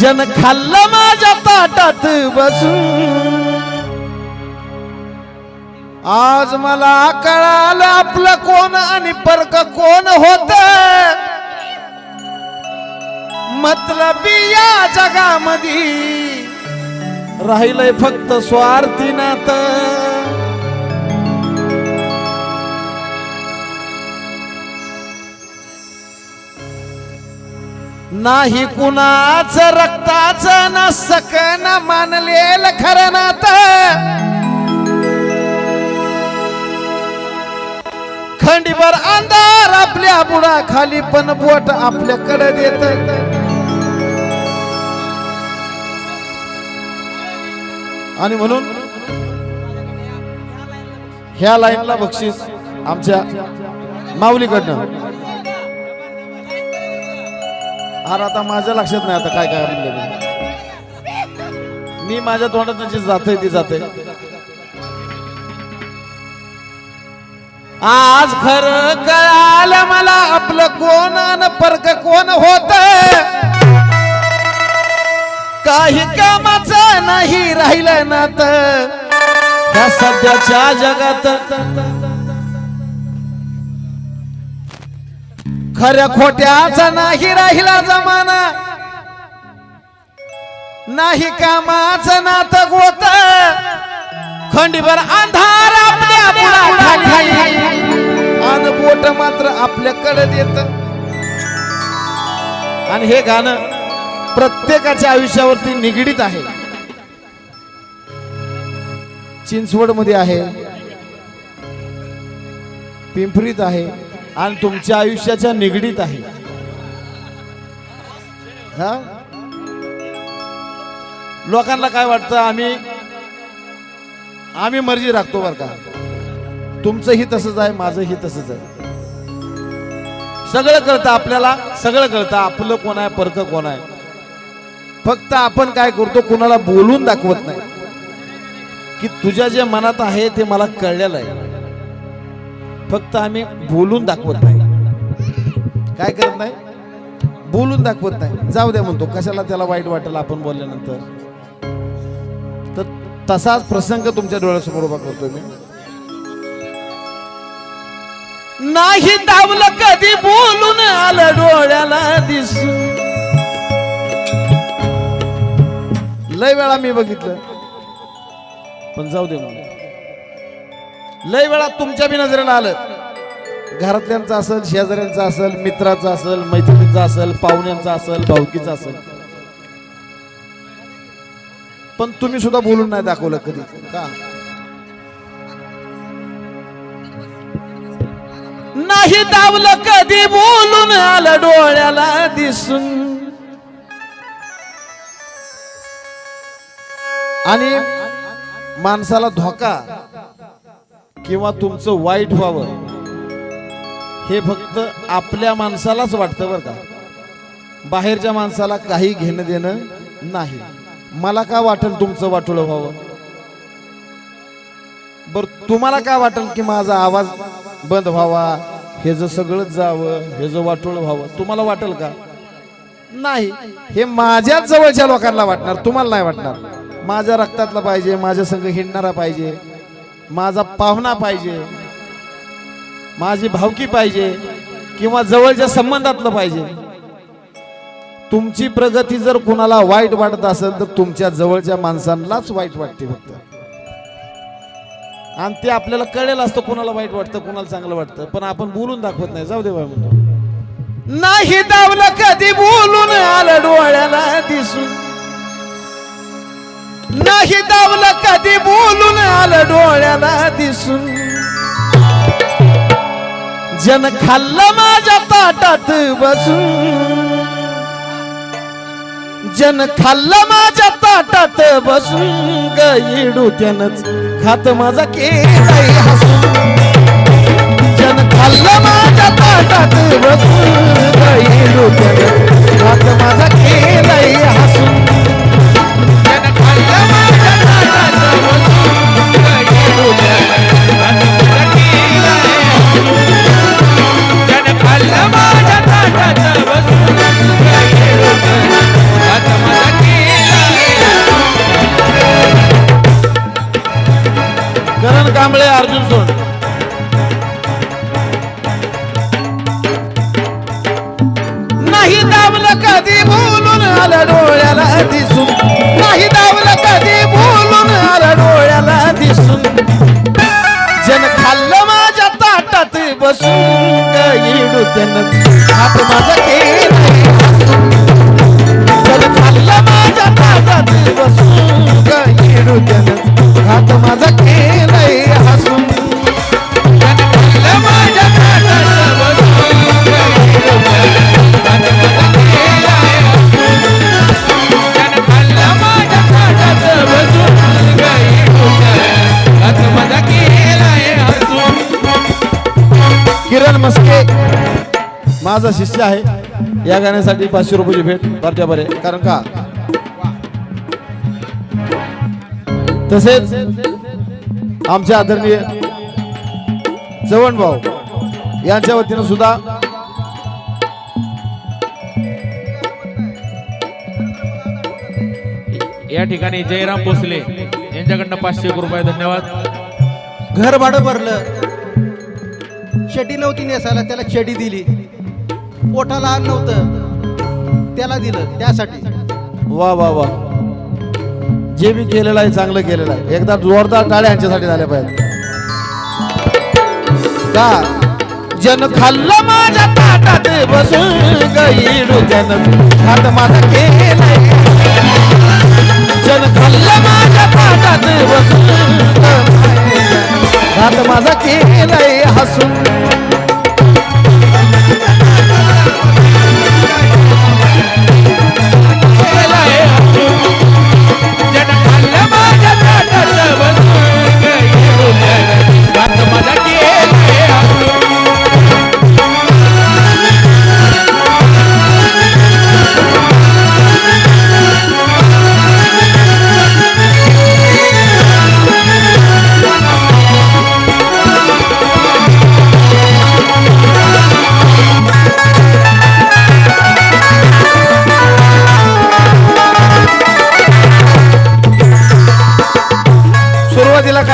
जन खाल्लं माझ्या ताटात बसून. आज मला कळालं आपलं कोण आणि परक कोण होत. मतलबी या जगामध्ये राहिलंय फक्त स्वार्थी नातं. नाही कुणाच रक्ताच न सकन मानलेल खरं नात. खंडीभर अंधार आपल्या बुडा खाली पण बोट आपल्याकडे देत. आणि म्हणून ह्या लाईनला बक्षीस आमच्या माऊलीकडनं. अरे आता माझ्या लक्षात नाही आता काय काय म्हणलं मी. मी माझ्या तोंडात जी जाते ती जाते आज खरं कळालं मला आपलं कोण अन परक कोण होत काही कामाचं नाही राहिलं ना तर. सध्याच्या जगात खऱ्या खोट्याचा नाही राहिला जमाना. नाही कामाचं नात गोत. खंडीभर अंधार आपल्या आणि बोट मात्र आपल्याकडे देत. आणि हे गाणं प्रत्येकाच्या आयुष्यावरती निगडीत आहे. चिंचवडमध्ये आहे. पिंपरीत आहे. आणि तुमच्या आयुष्याच्या निगडीत आहे. हा? लोकांना काय वाटतं? आम्ही आम्ही मर्जी राखतो बर का. तुमचंही तसंच आहे माझंही तसंच आहे. सगळं कळतं आपल्याला सगळं कळतं. आपलं कोण आहे परक कोण आहे? फक्त आपण काय करतो कुणाला बोलून दाखवत नाही. की तुझ्या जे मनात आहे ते मला कळलेलं आहे. फक्त आम्ही बोलून दाखवत नाही. काय करत नाही? बोलून दाखवत नाही. जाऊ द्या म्हणतो कशाला त्याला वाईट वाटेल आपण बोलल्यानंतर? तर तसाच प्रसंग तुमच्या डोळ्यासमोर उभा करतोय मी. नाही दावलं कधी बोलून आलं डोळ्याला दिसून. लय वेळा मी बघितलं. पण जाऊ दे म्हणून लय वेळा तुमच्या बी नजरेला आलं. घरातल्यांचं असेल शेजाऱ्यांचं असेल मित्राचं असेल मैत्रिणीचं असेल पाहुण्यांचं असेल भाऊकीचं असेल. पण तुम्ही सुद्धा बोलून नाही दाखवलं कधी. का? नाही दावलं कधी बोलून आलं डोळ्याला दिसून. आणि माणसाला धोका. किंवा तुमचं वाईट व्हावं हे फक्त आपल्या माणसालाच वाटतं बरं का. बाहेरच्या माणसाला काही घेणं देणं नाही. मला का वाटेल तुमचं वाटोळं व्हावं? बर तुम्हाला काय वाटेल की माझा आवाज बंद व्हावा? हे जर सगळंच जावं हे जर वाटोळं व्हावं तुम्हाला वाटेल का? नाही. हे माझ्याच जवळच्या लोकांना वाटणार तुम्हाला नाही वाटणार. माझ्या रक्तातला पाहिजे माझ्या संघ हिंडणारा पाहिजे. माझा पाहुणा पाहिजे. माझी भावकी पाहिजे. किंवा जवळच्या संबंधातलं पाहिजे. तुमची प्रगती जर कुणाला वाईट वाटत असेल तर तुमच्या जवळच्या माणसांनाच वाईट वाटते फक्त. आणि ते आपल्याला कळेल असतं कुणाला वाईट वाटतं कुणाला चांगलं वाटतं. पण आपण बोलून दाखवत नाही. जाऊ दे बाय म्हणतो नाही दावलं कधी बोलून आलं डोळ्याला दिसून. नाही दावलं कधी बोलून आलं डोळ्याला दिसून. जन खाल्लं माझ्या ताटात बसून. जन खाल्लं माझ्या ताटात बसून. गईडू त्यानच खात माझा केलाय हसून. जन खाल्लं माझ्या ताटात बसून. गईडू त्यानं खात माझा केलाय कांबळे अर्जुन सोड नाही दाबलं कधी बोलून आलं डोळ्याला दिसून. नाही दाबलं कधी बोलून आलं डोळ्याला दिसून. जन खाल्लं माझ्या ताटात बसून गईडू त्यानं. हात माझा जन खाल्लं माझ्या ताटात बसून गईडू त्यानं. हात माझा केलाय माझा शिष्य आहे. या गाण्यासाठी पाचशे रुपयाची भेट बरच्या बरे कारण का? तसेच आमचे आदरणीय चव्हाण भाऊ यांच्या वतीनं सुद्धा या ठिकाणी जयराम भोसले यांच्याकडनं पाचशे एक रुपये धन्यवाद. घर भाडं भरलं. चेटी नव्हती नेसायला त्याला चेटी दिली. पोटाला अन्न नव्हतं त्याला दिलं त्यासाठी. वा वा वा. जे मी केलेलं आहे चांगलं केलेलं आहे. एकदा जोरदार टाळ्या यांच्यासाठी झाल्या पाहिजे का जन खाल्लं माझ्या ताटात बसून गईडू त्यानं हात माझा केलाय. जन खाल्लं माझ्या ताटात बसून हात माझा केलाय हसून.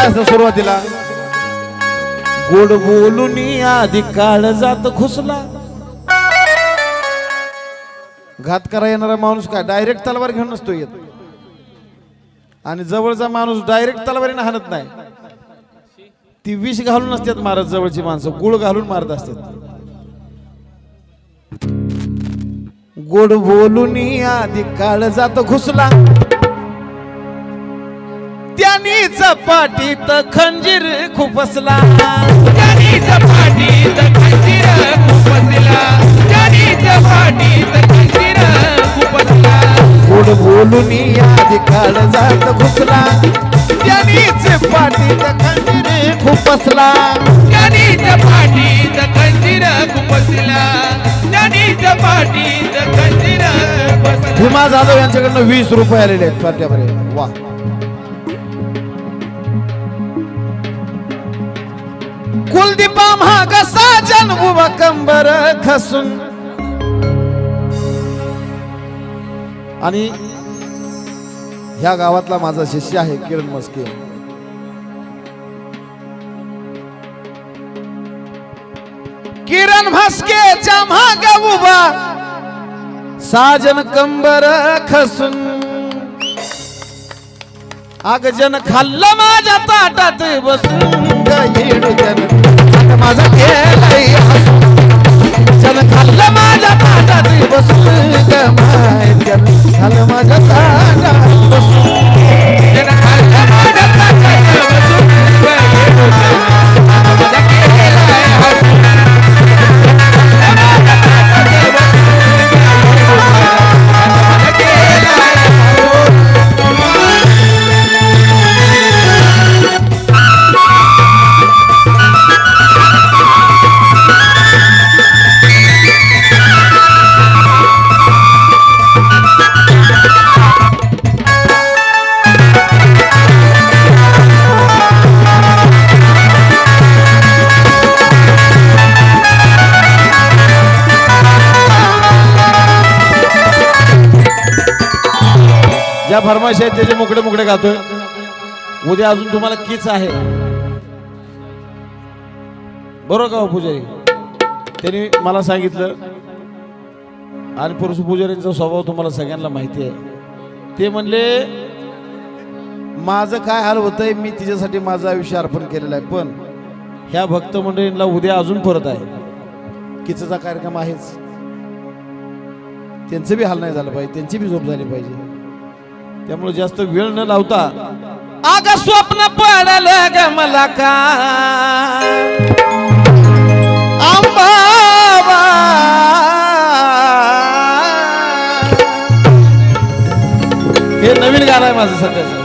काय असतं सुरुवातीला. गोड बोलून आधी काळ जात घुसला. घात करा येणारा माणूस काय? डायरेक्ट तलवार घेऊन नसतो येत. आणि जवळचा माणूस डायरेक्ट तलवारीने हाणत नाही. ती विष घालून असतात मारत जवळची माणसं. गुळ घालून मारत असतात. गोड बोलून आधी काळ जात घुसला. त्यांनी चपाटीत खंजीर खुपसला ज्यानी चपाटीत खंजीर खुपसला ज्यानी चपाटीत खंजीर खुपसला गोड बोलून आधी काळ जात घुसला. त्यांनी चपाटीत खंजीर खुपसला ज्यानी चपाटीत खंजीर खुपसला ज्यानी चपाटीत खंजीर खुपसला भीमा जाधव यांच्याकडनं वीस रुपये आलेले आहेत पाट्याबरे वा. कुलदीपा महाग साजन उभा कंबर खसून. आणि ह्या गावातला माझा शिष्य आहे किरण मस्के. किरण म्हस्केच्या महाग उभा साजन कंबर खसून. आग खाल्लं माझ्या ताटात बसून माझा खेळ ज्या फरमाश आहेत त्याचे मुकडे मुकडे गातोय उद्या अजून तुम्हाला किच आहे? बरोबर का हो पुजारी? त्यांनी मला सांगितलं आणि पुरुष पुजारींचा स्वभाव तुम्हाला सगळ्यांना माहिती आहे. ते म्हणले माझं काय हाल होतंय मी तिच्यासाठी माझं आयुष्य अर्पण केलेलं आहे पण ह्या भक्त मंडळींना उद्या अजून परत आहे. किचचा कार्यक्रम आहेच. त्यांचं बी हाल नाही झालं पाहिजे त्यांची बी झोप झाली पाहिजे. त्यामुळे जास्त वेळ न लावता आग स्वप्न पडलं ग मला का? आंबाबा हे नवीन गाणं आहे माझं सध्याचं.